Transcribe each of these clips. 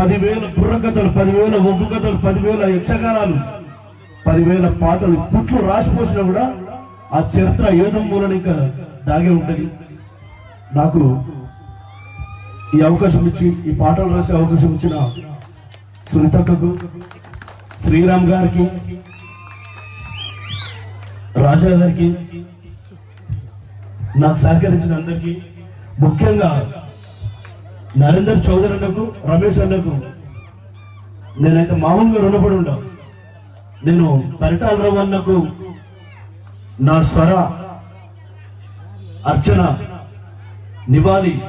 పదివేల బుర్రకథలు పదివేల ఒగ్గు కథలు పదివేల యక్షగానాలు పదివేల పాటలు పుట్లు రాసిపోసినా కూడా ఆ చరిత్ర ఏదో మూలన ఇంకా దాగే ఉండదు. నాకు ఈ అవకాశం ఇచ్చి ఈ పాటలు రాసే అవకాశం ఇచ్చిన సునీతక్కకు శ్రీరామ్ గారికి రాజా గారికి నాకు సహకరించిన అందరికీ ముఖ్యంగా నరేందర్ చౌదరి అన్నకు రమేష్ అన్నకు నేనైతే మామూలుగా రుణపడి ఉంటా నేను పరిటాలరావు అన్నకు నా స్వర అర్చన నివాళి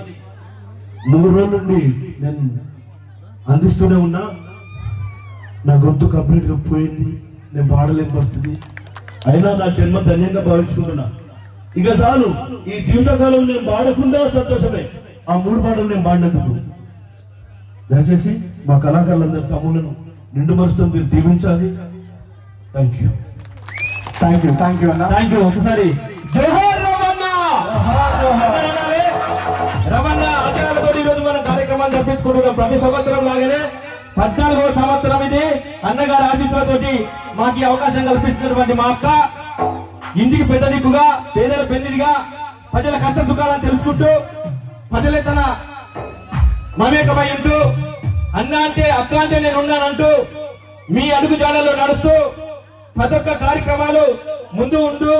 మూడు రోజుల నుండి నేను అందిస్తూనే ఉన్నా. నా గొంతు కంప్లీట్గా పోయింది. నేను పాడలేని పరిస్థితి. అయినా నా జన్మ ధన్యంగా భావించుకుంటున్నా. ఇక చాలు. ఈ జీవితకాలం నేను పాడకుండా సంతోషమే. ఆ మూడు పాటలు నేను పాడినందుకు దయచేసి మా కళాకారులందరి తమ్ములను నిండు మనసుతో మీరు దీవించాలి. Thank you thank you thank you అన్న. థ్యాంక్ యూ ఒకసారి జోహార్ రమణ. రమణ మనం ప్రతి సంవత్సరం లాగానే పద్నాలుగో సంవత్సరం ఇది. అన్నగారి ఆశీస్సులతోటి మాకు ఈ అవకాశం కల్పిస్తున్నటువంటి మా అక్క. ఇంటికి పెద్ద దిక్కుగా పేదల పెన్నిదిగా ప్రజల కష్ట సుఖాలను తెలుసుకుంటూ ప్రజలే తన మమేకమై ఉంటూ అన్న అంటే అక్క అంటే నేను ఉన్నానంటూ మీ అడుగు జాడల్లో నడుస్తూ ప్రతి ఒక్క కార్యక్రమాలు ముందు ఉంటూ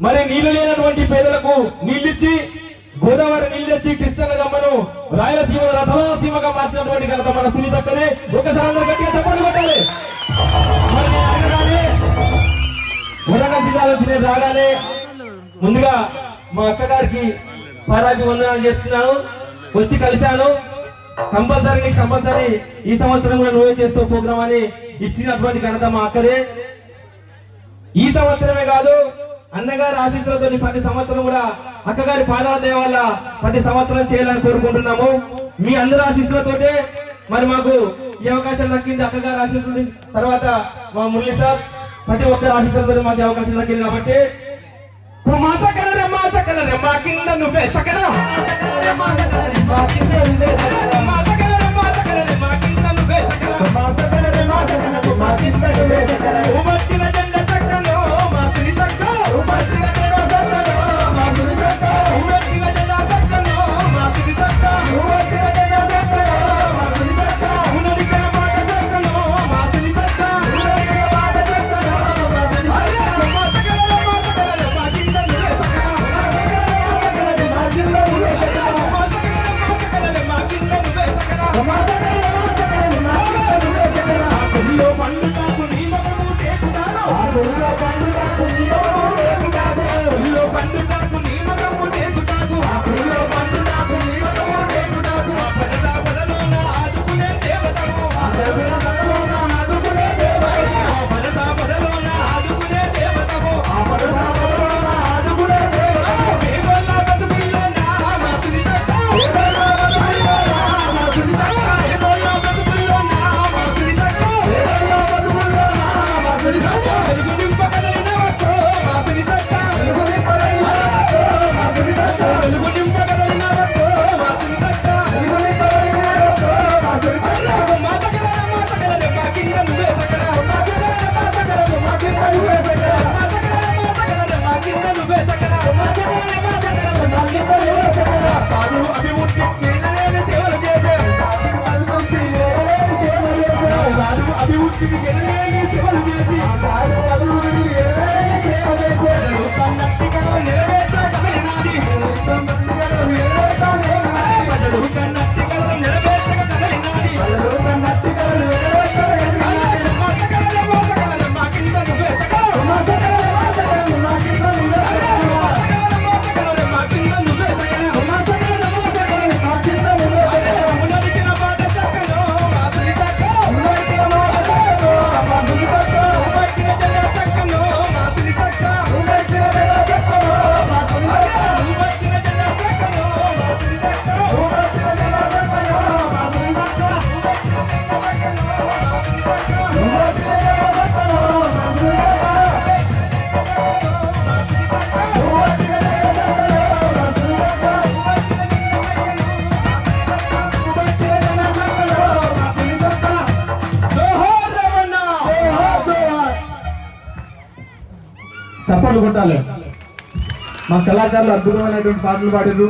మరి నీళ్ళు లేనటువంటి పేదలకు నీళ్ళిచ్చి గోదావరి నీళ్ళెత్తి కృష్ణ గమ్మను రాయలసీమ రథలసీమగా మార్చినటువంటి ఘనత మన సునీతక్కనే ఒకసారి అందరూ గట్టిగా చెప్పాలి కొట్టాలి. మరి వరంగల్ జిల్లాలో నుంచి నేను రాగానే ముందుగా మా అక్కగారికి గారికి వందనాలు చేస్తున్నాను. వచ్చి కలిశాను. కంపల్సరీ కంపల్సరీ ఈ సంవత్సరం కూడా నువ్వే చేస్తూ ప్రోగ్రామ్ అని ఇచ్చినటువంటి ఘనత మా అక్కదే. ఈ సంవత్సరమే కాదు అన్నగారి ఆశీస్సులతో ప్రతి సంవత్సరం కూడా అక్కగారి పాదాల దేవాల ప్రతి సంవత్సరం చేయాలని కోరుకుంటున్నాము. మీ అందరి ఆశీస్సులతోటే మరి మాకు ఈ అవకాశం దక్కింది అక్కగారి ఆశీస్సులు తర్వాత మా మురళి సార్ ప్రతి ఒక్కరి ఆశీస్సులతో మాకు అవకాశం దక్కింది కాబట్టి. సకల రెమ్మ కింద నువ్వే సకల సకల రెమ్మ కింద నువ్వే సకల కొట్టాలి మా కళాకారులు అద్భుతమైనటువంటి పాటలు పాడారు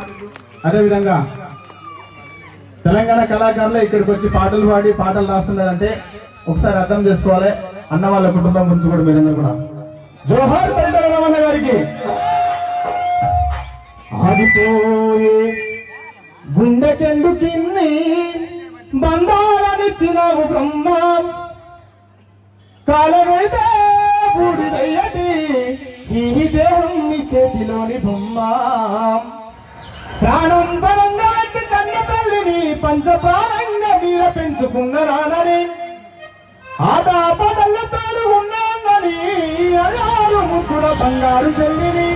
అదేవిధంగా తెలంగాణ కళాకారులు ఇక్కడికి వచ్చి పాటలు పాడి పాటలు రాస్తున్నారంటే ఒకసారి అర్థం చేసుకోవాలి. అన్న వాళ్ళ కుటుంబం గురించి కూడా మీరందరూ కూడా. జోహార్ రమణ గారికి. ఆగిపోయే గుండెకెందుకిన్ని బంధాలనిచ్చినావు బ్రహ్మ? కాలమైతే బూడిదయ్యటి ఈ దేహం మీ చేతిలోని బొమ్మ. ప్రాణం బలంగా పెట్టి కన్న తల్లిని పంచ మీద పెంచుకున్న రానని ఆట ఉన్నానని అయారు ముక్కుడ బంగారు చెల్లిని.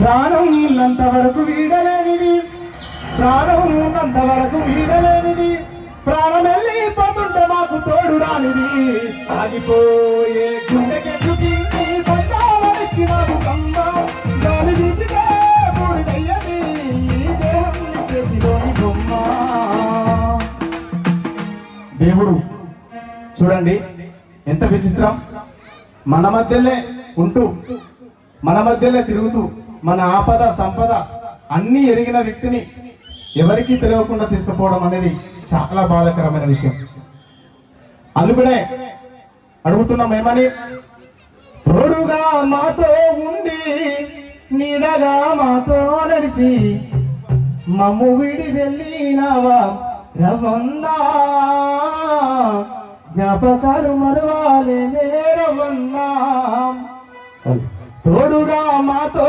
ప్రాణం ఉన్నంత వరకు వీడలేనిది. ప్రాణం ఉన్నంత వరకు వీడలేనిది. ప్రాణం వెళ్ళిపోతుంటే మాకు తోడు రానిది. ఆగిపోయే గుండెకెట్టుకి కమ్మ గాలి బూడిదయ్యది దేహం చేతిలోని బొమ్మ దేవుడు చూడండి ఎంత విచిత్రం. మన మధ్యలే ఉంటూ మన మధ్యలే తిరుగుతూ మన ఆపద సంపద అన్ని ఎరిగిన వ్యక్తిని ఎవరికీ తెలియకుండా తీసుకుపోవడం అనేది చాలా బాధాకరమైన విషయం. అందుకనే అడుగుతున్నాం ఏమని? తోడుగా మాతో ఉండి నీడగా మాతో నడిచి మమ్ము విడి వెళ్ళినావా? రవన్నా జ్ఞాపకాలు మరవాలి రవన్నా తోడుగా మాతో